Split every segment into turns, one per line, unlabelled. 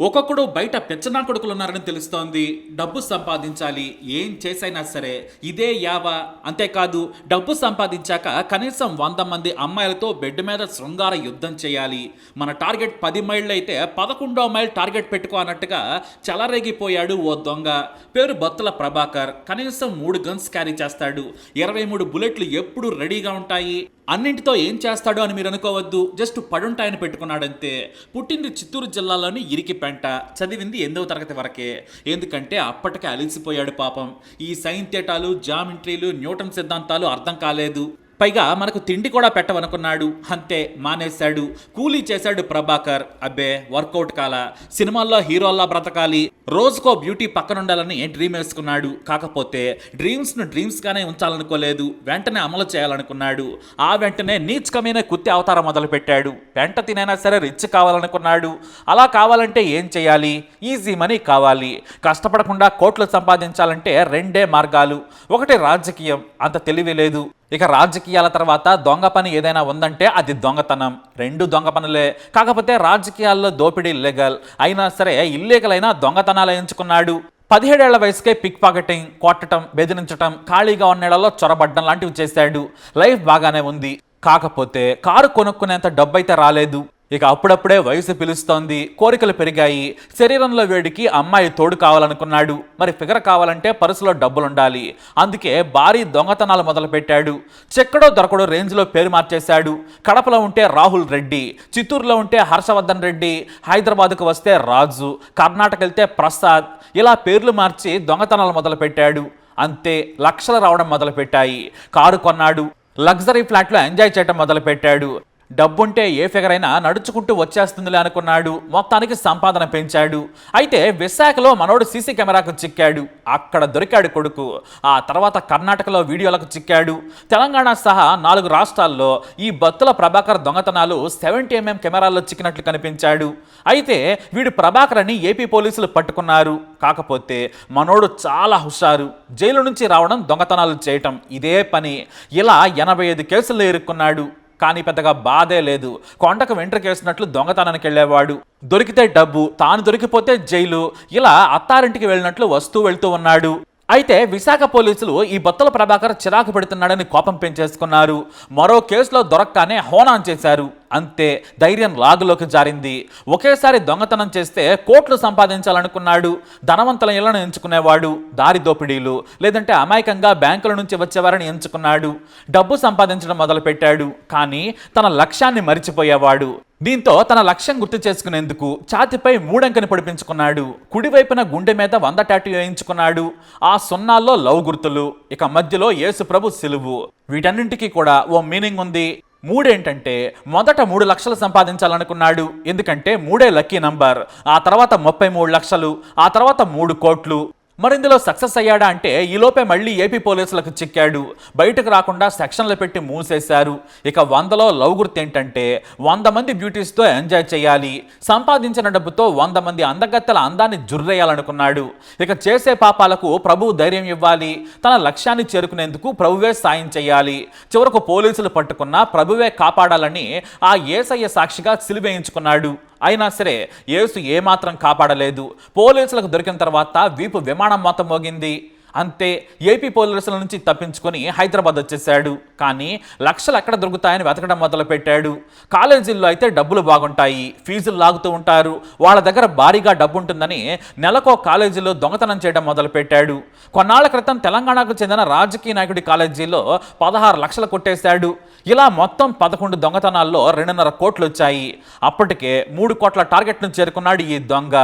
ఒక్కొక్కడు బయట పెచ్చనా కొడుకులు ఉన్నారని తెలుస్తోంది. డబ్బు సంపాదించాలి. ఏం చేసైనా సరే ఇదే యావ. అంతేకాదు డబ్బు సంపాదించాక కనీసం వంద మంది అమ్మాయిలతో బెడ్ మీద శృంగార యుద్ధం చేయాలి. మన టార్గెట్ పది మైళ్ళు అయితే పదకొండో మైల్ టార్గెట్ పెట్టుకో అన్నట్టుగా చలరేగిపోయాడు ఓ దొంగ. పేరు బత్తుల ప్రభాకర్. కనీసం మూడు గన్స్ క్యారీ చేస్తాడు. ఇరవై మూడు బుల్లెట్లు ఎప్పుడు రెడీగా ఉంటాయి? అన్నింటితో ఏం చేస్తాడో అని మీరు అనుకోవద్దు. జస్ట్ పడుంటాయన పెట్టుకున్నాడంతే. పుట్టింది చిత్తూరు జిల్లాలోని ఇరికిపెంట చదివింది ఎనిమిదవ తరగతి వరకే. ఎందుకంటే అప్పటికే అలిసిపోయాడు పాపం. ఈ సైన్ తేటాలు జామింట్రీలు న్యూటన్ సిద్ధాంతాలు అర్థం కాలేదు. పైగా మనకు తిండి కూడా పెట్టవనుకున్నాడు. అంతే మానేశాడు. కూలీ చేశాడు ప్రభాకర్. అబ్బే వర్కౌట్ కాల. సినిమాల్లో హీరోల్లా బ్రతకాలి. రోజుకో బ్యూటీ పక్కనుండాలని డ్రీమ్ వేసుకున్నాడు. కాకపోతే డ్రీమ్స్ను డ్రీమ్స్గానే ఉంచాలనుకోలేదు. వెంటనే అమలు చేయాలనుకున్నాడు. ఆ వెంటనే నీచకమైన కుత్తి అవతారం మొదలుపెట్టాడు. వెంట తినైనా సరే రిచ్ కావాలనుకున్నాడు. అలా కావాలంటే ఏం చేయాలి? ఈజీ మనీ కావాలి. కష్టపడకుండా కోట్లు సంపాదించాలంటే రెండే మార్గాలు. ఒకటి రాజకీయం. అంత తెలివి లేదు. ఇక రాజకీయాల తర్వాత దొంగ పని ఏదైనా ఉందంటే అది దొంగతనం. రెండు దొంగ పనులే. కాకపోతే రాజకీయాల్లో దోపిడీ ఇల్లీగల్ అయినా సరే ఇల్లీగల్ అయినా దొంగతనాలు ఎంచుకున్నాడు. పదిహేడేళ్ళ వయసుకే పిక్ పాకెటింగ్ కొట్టడం బెదిరించటం ఖాళీగా ఉన్నేళ్ళలో చొరబడ్డం లాంటివి చేశాడు. లైఫ్ బాగానే ఉంది. కాకపోతే కారు కొనుక్కునేంత డబ్బైతే రాలేదు. ఇక అప్పుడప్పుడే వయసు పిలుస్తోంది కోరికలు పెరిగాయి శరీరంలో వేడికి అమ్మాయి తోడు కావాలనుకున్నాడు. మరి ఫిగర్ కావాలంటే పరుసులో డబ్బులుండాలి. అందుకే భారీ దొంగతనాలు మొదలుపెట్టాడు. చెక్కడో దొరకడో రేంజ్లో పేరు మార్చేశాడు. కడపలో ఉంటే రాహుల్ రెడ్డి చిత్తూరులో ఉంటే హర్షవర్ధన్ రెడ్డి హైదరాబాద్కు వస్తే రాజు కర్ణాటక వెళ్తే ప్రసాద్ ఇలా పేర్లు మార్చి దొంగతనాలు మొదలుపెట్టాడు. అంతే లక్షలు రావడం మొదలుపెట్టాయి. కారు కొన్నాడు. లగ్జరీ ఫ్లాట్లో ఎంజాయ్ చేయటం మొదలుపెట్టాడు. డబ్బుంటే ఏ ఫిగర్ అయినా నడుచుకుంటూ వచ్చేస్తుందిలే అనుకున్నాడు. మొత్తానికి సంపాదన పెంచాడు. అయితే విశాఖలో మనోడు సీసీ కెమెరాకు చిక్కాడు. అక్కడ దొరికాడు కొడుకు. ఆ తర్వాత కర్ణాటకలో వీడియోలకు చిక్కాడు. తెలంగాణ సహా నాలుగు రాష్ట్రాల్లో ఈ బత్తుల ప్రభాకర్ దొంగతనాలు సెవెంటీ ఎంఎం కెమెరాల్లో చిక్కినట్లు కనిపించాడు. అయితే వీడు ప్రభాకర్ అని ఏపీ పోలీసులు పట్టుకున్నారు. కాకపోతే మనోడు చాలా హుషారు. జైలు నుంచి రావడం దొంగతనాలు చేయటం. ఇదే పని. ఇలా ఎనభై ఐదు కేసుల్లో ఇరుక్కున్నాడు. కానీ పెద్దగా బాధే లేదు. కొండకు వెంట్రకేసినట్లు దొంగతనానికి వెళ్ళేవాడు. దొరికితే డబ్బు తాను దొరికిపోతే జైలు. ఇలా అత్తారింటికి వెళ్ళినట్లు వస్తూ వెళ్తూ ఉన్నాడు. అయితే విశాఖ పోలీసులు ఈ బొత్తల ప్రభాకర్ చిరాకు పెడుతున్నాడని కోపం పెంచేసుకున్నారు. మరో కేసులో దొరక్కానే హోనాన్ చేశారు. అంతే ధైర్యం లాగులోకి జారింది. ఒకేసారి దొంగతనం చేస్తే కోట్లు సంపాదించాలనుకున్నాడు. ధనవంతుల ఇళ్ళను ఎంచుకునేవాడు దారి దోపిడీలు లేదంటే అమాయకంగా బ్యాంకుల నుంచి వచ్చేవారని ఎంచుకున్నాడు. డబ్బు సంపాదించడం మొదలుపెట్టాడు. కానీ తన లక్ష్యాన్ని మరిచిపోయేవాడు. దీంతో తన లక్ష్యం గుర్తు చేసుకునేందుకు ఛాతిపై మూడంకని పొడిపించుకున్నాడు. కుడివైపున గుండె మీద వంద టాటూ వేయించుకున్నాడు. ఆ సున్నాల్లో లవ్ గుర్తులు ఇక మధ్యలో యేసుప్రభు సిలువు. వీటన్నింటికీ కూడా ఓ మీనింగ్ ఉంది. మూడేంటంటే మొదట మూడు లక్షలు సంపాదించాలనుకున్నాడు. ఎందుకంటే మూడే లక్కీ నంబర్. ఆ తర్వాత ముప్పై మూడు లక్షలు ఆ తర్వాత మూడు కోట్లు. మరి ఇందులో సక్సెస్ అయ్యాడా అంటే ఈలోపే మళ్ళీ ఏపీ పోలీసులకు చిక్కాడు. బయటకు రాకుండా సెక్షన్లు పెట్టి మూసేశారు. ఇక వందలో లవ్ గుర్తు ఏంటంటే వంద మంది బ్యూటీస్తో ఎంజాయ్ చేయాలి. సంపాదించిన డబ్బుతో వంద మంది అందగత్తెల అందాన్ని జుర్రేయాలనుకున్నాడు. ఇక చేసే పాపాలకు ప్రభువు ధైర్యం ఇవ్వాలి. తన లక్ష్యాన్ని చేరుకునేందుకు ప్రభువే సాయం చేయాలి. చివరకు పోలీసులు పట్టుకున్న ప్రభువే కాపాడాలని ఆ ఏసయ్య సాక్షిగా సిలివేయించుకున్నాడు. అయినా సరే యేసు ఏమాత్రం కాపాడలేదు. పోలీసులకు దొరికిన తర్వాత వీపు విమానం మొత్తం మోగింది. అంతే ఏపీ పోలీసుల నుంచి తప్పించుకొని హైదరాబాద్ వచ్చేసాడు కానీ లక్షలు ఎక్కడ దొరుకుతాయని వెతకడం మొదలుపెట్టాడు. కాలేజీల్లో అయితే డబ్బులు బాగుంటాయి. ఫీజులు లాగుతూ ఉంటారు. వాళ్ళ దగ్గర భారీగా డబ్బు ఉంటుందని నెలకో కాలేజీలో దొంగతనం చేయడం మొదలుపెట్టాడు. కొన్నాళ్ళ క్రితం తెలంగాణకు చెందిన రాజకీయ నాయకుడి కాలేజీలో పదహారు లక్షలు కొట్టేశాడు. ఇలా మొత్తం పదకొండు దొంగతనాల్లో రెండున్నర కోట్లు వచ్చాయి. అప్పటికే మూడు కోట్ల టార్గెట్ను చేరుకున్నాడు ఈ దొంగ.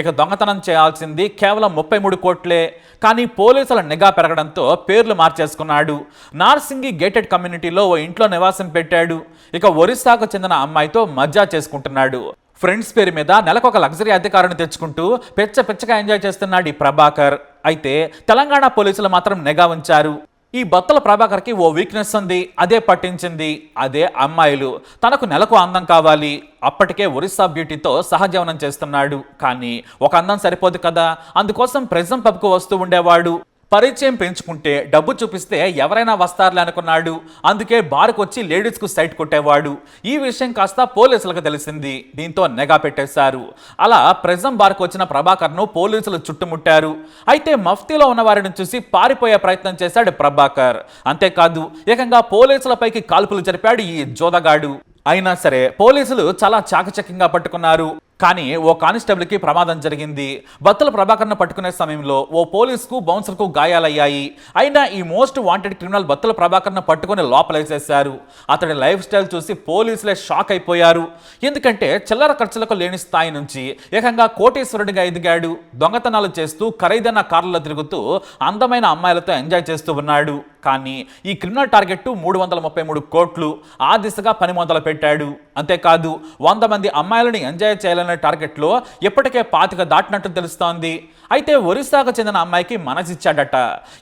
ఇక దొంగతనం చేయాల్సింది కేవలం ముప్పై మూడు కోట్లే. కానీ పోలీసుల నిఘా పెరగడంతో పేర్లు మార్చేసుకున్నాడు. నార్సింగి గేటెడ్ కమ్యూనిటీలో ఓ ఇంట్లో నివాసం పెట్టాడు. ఇక ఒరిస్సాకు చెందిన అమ్మాయితో మజా చేసుకుంటున్నాడు. ఫ్రెండ్స్ పేరు మీద నెలకు ఒక లగ్జరీ అధికారిని తెచ్చుకుంటూ పెచ్చ పెచ్చగా ఎంజాయ్ చేస్తున్నాడు ఈ ప్రభాకర్. అయితే తెలంగాణ పోలీసులు మాత్రం నిఘా ఉంచారు. ఈ బత్తల ప్రభాకర్కి ఓ వీక్నెస్ ఉంది అదే పట్టించింది అదే అమ్మాయిలు. తనకు నెలకు అందం కావాలి అప్పటికే ఒరిస్సా బ్యూటీతో సహజీవనం చేస్తున్నాడు. కానీ ఒక అందం సరిపోదు కదా అందుకోసం ప్రెజం పబ్కు వస్తూ ఉండేవాడు. పరిచయం పెంచుకుంటే డబ్బు చూపిస్తే ఎవరైనా వస్తారులే అనుకున్నాడు. అందుకే బార్కు వచ్చి లేడీస్కు సైట్ కొట్టేవాడు. ఈ విషయం కాస్త పోలీసులకు తెలిసింది. దీంతో నిఘా పెట్టేశారు. అలా ప్రెజం బార్కు వచ్చిన ప్రభాకర్ను పోలీసులు చుట్టుముట్టారు. అయితే మఫ్తీలో ఉన్న వారిని చూసి పారిపోయే ప్రయత్నం చేశాడు ప్రభాకర్. అంతేకాదు ఏకంగా పోలీసులపైకి కాల్పులు జరిపాడు ఈ జోదగాడు. అయినా సరే పోలీసులు చాలా చాకచక్యంగా పట్టుకున్నారు. కానీ ఓ కానిస్టేబుల్కి ప్రమాదం జరిగింది. బత్తుల ప్రభాకర్ను పట్టుకునే సమయంలో ఓ పోలీసుకు బౌన్సర్కు గాయాలయ్యాయి. అయినా ఈ మోస్ట్ వాంటెడ్ క్రిమినల్ బత్తుల ప్రభాకర్ను పట్టుకుని లోపలేసేశారు. అతడి లైఫ్ స్టైల్ చూసి పోలీసులే షాక్ అయిపోయారు. ఎందుకంటే చిల్లర ఖర్చులకు లేని స్థాయి నుంచి ఏకంగా కోటేశ్వరుడిగా ఎదిగాడు. దొంగతనాలు చేస్తూ ఖరీదైన కార్లలో తిరుగుతూ అందమైన అమ్మాయిలతో ఎంజాయ్ చేస్తూ ఉన్నాడు. కానీ ఈ క్రిమినల్ టార్గెట్ మూడు వందల ముప్పై మూడు కోట్లు. ఆ దిశగా పని మొదలు పెట్టాడు. అంతేకాదు వంద మంది అమ్మాయిలను ఎంజాయ్ చేయాలని టార్గెట్లో ఇప్పటికే పాతిక దాటినట్టు తెలుస్తోంది. అయితే ఒరిస్సాకు చెందిన అమ్మాయికి మనసిచ్చాడట.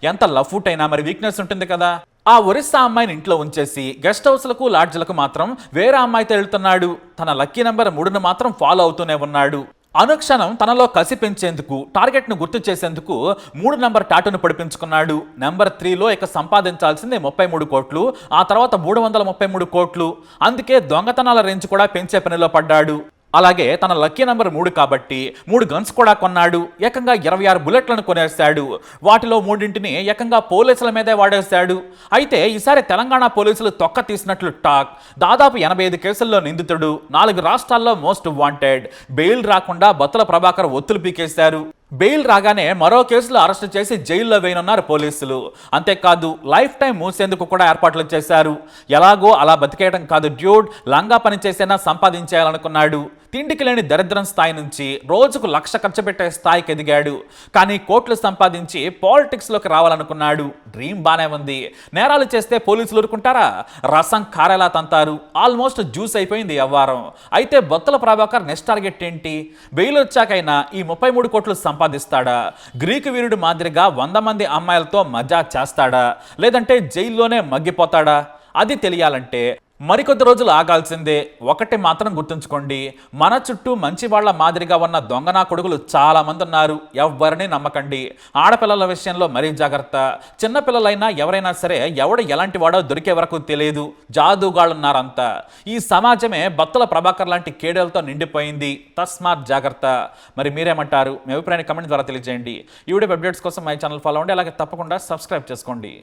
ఎంత లఫూట్ అయినా మరి వీక్నెస్ ఉంటుంది కదా. ఆ ఒరిస్సా అమ్మాయిని ఇంట్లో ఉంచేసి గెస్ట్ హౌస్లకు లాడ్జ్లకు మాత్రం వేరే అమ్మాయితో వెళ్తున్నాడు. తన లక్కీ నెంబర్ మూడును మాత్రం ఫాలో అవుతూనే ఉన్నాడు. అనుక్షణం తనలో కసి పెంచేందుకు టార్గెట్ను గుర్తు చేసేందుకు మూడు నెంబర్ టాటూను పొడిపించుకున్నాడు. నెంబర్ త్రీలో ఇక సంపాదించాల్సింది ముప్పై మూడు కోట్లు ఆ తర్వాత మూడు వందల ముప్పై మూడు కోట్లు. అందుకే దొంగతనాల రేంజ్ కూడా పెంచే పనిలో పడ్డాడు. అలాగే తన లక్కీ నెంబర్ మూడు కాబట్టి మూడు గన్స్ కూడా కొన్నాడు. ఏకంగా ఇరవై ఆరు బుల్లెట్లను కొనేశాడు. వాటిలో మూడింటిని ఏకంగా పోలీసుల మీదే వాడేశాడు. అయితే ఈసారి తెలంగాణ పోలీసులు తొక్క తీసినట్లు టాక్. దాదాపు ఎనభై ఐదు కేసుల్లో నిందితుడు నాలుగు రాష్ట్రాల్లో మోస్ట్ వాంటెడ్. బెయిల్ రాకుండా బత్తుల ప్రభాకర్ ఒత్తులు పీకేశారు. బెయిల్ రాగానే మరో కేసులో అరెస్ట్ చేసి జైల్లో వేయనున్నారు పోలీసులు. అంతేకాదు లైఫ్ టైం మూసేందుకు కూడా ఏర్పాట్లు చేశారు. ఎలాగో అలా బతికేయడం కాదు డ్యూడ్. లంగా పని చేసేనా సంపాదించేయాలనుకున్నాడు. తిండికి లేని దరిద్రం స్థాయి నుంచి రోజుకు లక్ష ఖర్చు పెట్టే స్థాయికి ఎదిగాడు. కానీ కోట్లు సంపాదించి పాలిటిక్స్లోకి రావాలనుకున్నాడు. డ్రీమ్ బాగానే ఉంది. నేరాలు చేస్తే పోలీసులు ఊరుకుంటారా? రసం కారేలా తంతారు. ఆల్మోస్ట్ జ్యూస్ అయిపోయింది వ్యవహారం అయితే బొత్తల ప్రభాకర్ నెక్స్ట్ టార్గెట్ ఏంటి? బెయిల్ వచ్చాకైనా ఈ ముప్పై మూడు కోట్లు సంపాదిస్తాడా? గ్రీకు వీరుడు మాదిరిగా వంద మంది అమ్మాయిలతో మజా చేస్తాడా? లేదంటే జైల్లోనే మగ్గిపోతాడా? అది తెలియాలంటే మరికొద్ది రోజులు ఆగాల్సిందే. ఒకటి మాత్రం గుర్తుంచుకోండి. మన చుట్టూ మంచి వాళ్ళ మాదిరిగా ఉన్న దొంగనా కొడుకులు చాలామంది ఉన్నారు. ఎవరిని నమ్మకండి. ఆడపిల్లల విషయంలో మరీ జాగ్రత్త. చిన్నపిల్లలైనా ఎవరైనా సరే ఎవడు ఎలాంటి వాడో దొరికే వరకు తెలియదు. జాదుగాళ్ళున్నారంతా. ఈ సమాజమే బత్తుల ప్రభాకర్ లాంటి కేడలతో నిండిపోయింది. తస్మాత్ జాగ్రత్త. మరి మీరేమంటారు? మీ అభిప్రాయాన్ని కమెంట్ ద్వారా తెలియజేయండి. ఈ వీడియో అప్డేట్స్ కోసం మై ఛానల్ ఫాలో అవ్వండి. అలాగే తప్పకుండా సబ్స్క్రైబ్ చేసుకోండి.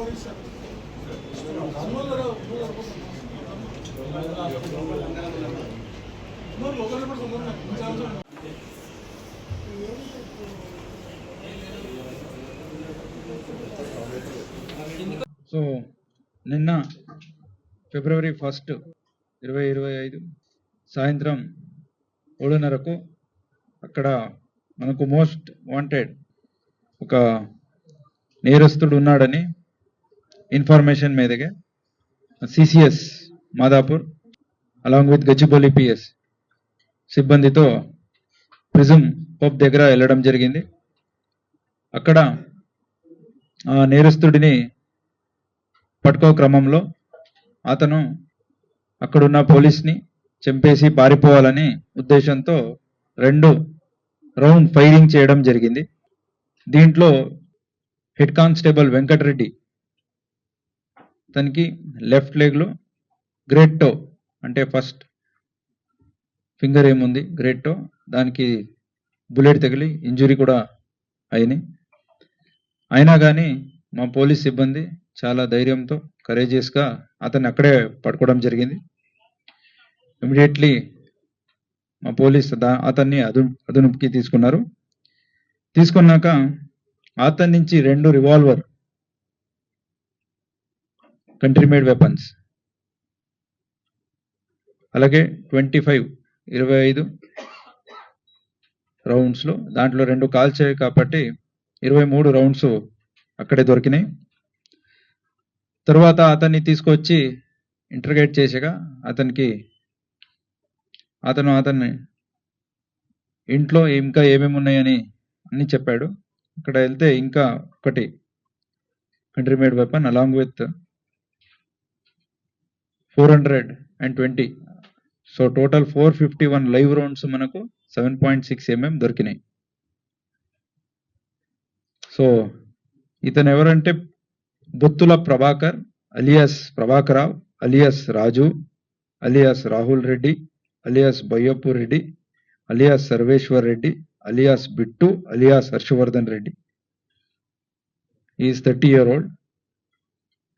సో నిన్న ఫిబ్రవరి ఫస్ట్ ఇరవై ఇరవై ఐదు సాయంత్రం ఏడున్నరకు అక్కడ మనకు మోస్ట్ వాంటెడ్ ఒక నేరస్తుడు ఉన్నాడని ఇన్ఫర్మేషన్ మీదగా CCS Madhapur along with Gachibowli PS సిబ్బందితో ప్రిజం పబ్ దగ్గర వెళ్ళడం జరిగింది. అక్కడ ఆ నేరస్తుడిని పట్టుకో క్రమంలో అతను అక్కడున్న పోలీస్ని చంపేసి పారిపోవాలని ఉద్దేశంతో రెండు రౌండ్ ఫైరింగ్ చేయడం జరిగింది. దీంట్లో హెడ్ కానిస్టేబుల్ వెంకటరెడ్డి తనకి లెఫ్ట్ లెగ్లో గ్రేట్ టో అంటే ఫస్ట్ ఫింగర్ ఏముంది? గ్రేట్ టో దానికి బుల్లెట్ తగిలి ఇంజురీ కూడా అయినాయి. అయినా కానీ మా పోలీస్ సిబ్బంది చాలా ధైర్యంతో కరేజియస్గా అతన్ని అక్కడే పట్టుకోవడం జరిగింది. ఇమీడియట్లీ మా పోలీస్ దా అతన్ని అదు అదునుపుకి తీసుకున్నారు. తీసుకున్నాక అతని నుంచి రెండు రివాల్వర్ కంట్రీ మేడ్ వెపన్స్ అలాగే ట్వంటీ ఫైవ్ ఇరవై ఐదు రౌండ్స్లో దాంట్లో రెండు కాల్చాయి కాబట్టి ఇరవై మూడు రౌండ్స్ అక్కడే దొరికినాయి. తర్వాత అతన్ని తీసుకొచ్చి ఇంటర్గేట్ చేసాక అతనికి అతను అతన్ని ఇంట్లో ఇంకా ఏమేమి ఉన్నాయని అన్ని చెప్పాడు. అక్కడ వెళ్తే ఇంకా ఒకటి. Country made weapon along with four hundred and twenty. So total four fifty one live rounds మనకు సెవెన్ పాయింట్ సిక్స్ ఎంఎం దొరికినాయి. సో ఇతను ఎవరంటే Bottula Prabhakar alias Prabhakarrao alias Raju alias Rahul Reddy alias Bayyappu Reddy alias Sarveshwar Reddy alias Bittu alias Harshavardhan Reddy. Is thirty year old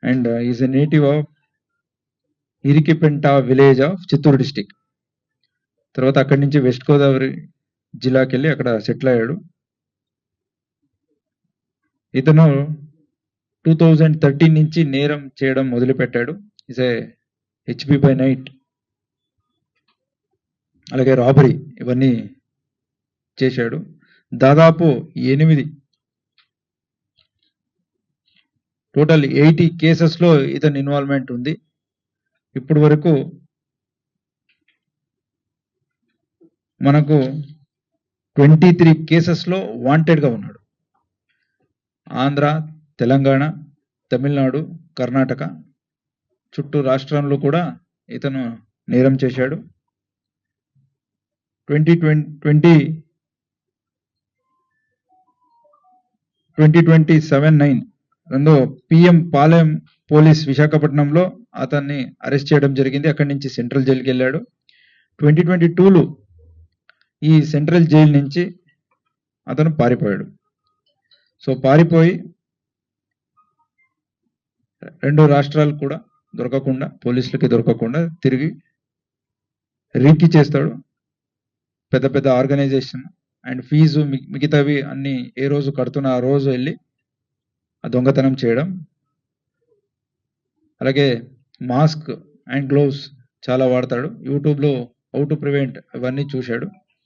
and is a native of Irikipenta village of Chittoor district. తర్వాత అక్కడి నుంచి west Godavari జిల్లాకి వెళ్ళి అక్కడ settle అయ్యాడు. ఇతను two thousand thirteen నుంచి నేరం చేయడం మొదలుపెట్టాడు. Is a HP by night అలాగే రాబరీ ఇవన్నీ చేశాడు. దాదాపు ఎనిమిది టోటల్ ఎయిటీ కేసెస్లో ఇతని ఇన్వాల్వ్మెంట్ ఉంది. ఇప్పుడు వరకు మనకు ట్వంటీ త్రీ కేసెస్లో వాంటెడ్గా ఉన్నాడు. ఆంధ్ర తెలంగాణ తమిళనాడు కర్ణాటక చుట్టూ రాష్ట్రంలో కూడా ఇతను నేరం చేశాడు. Twenty twenty twenty twenty seven nine రెండో పిఎం పాలెం పోలీస్ విశాఖపట్నంలో అతన్ని అరెస్ట్ చేయడం జరిగింది. అక్కడి నుంచి సెంట్రల్ జైలుకి వెళ్ళాడు. ట్వంటీ ట్వంటీ టూలో ఈ సెంట్రల్ జైలు నుంచి అతను పారిపోయాడు. సో పారిపోయి రెండు రాష్ట్రాలు కూడా దొరకకుండా పోలీసులకి దొరకకుండా తిరిగి రీకి చేస్తాడు. పెద్ద పెద్ద ఆర్గనైజేషన్ అండ్ ఫీజు మిగతావి అన్ని ఏ రోజు కడుతున్న ఆ రోజు వెళ్ళి ఆ దొంగతనం చేయడం అలాగే మాస్క్ అండ్ గ్లోవ్స్ చాలా వాడతాడు. యూట్యూబ్లో హౌ టు ప్రివెంట్ అవన్నీ చూశాడు.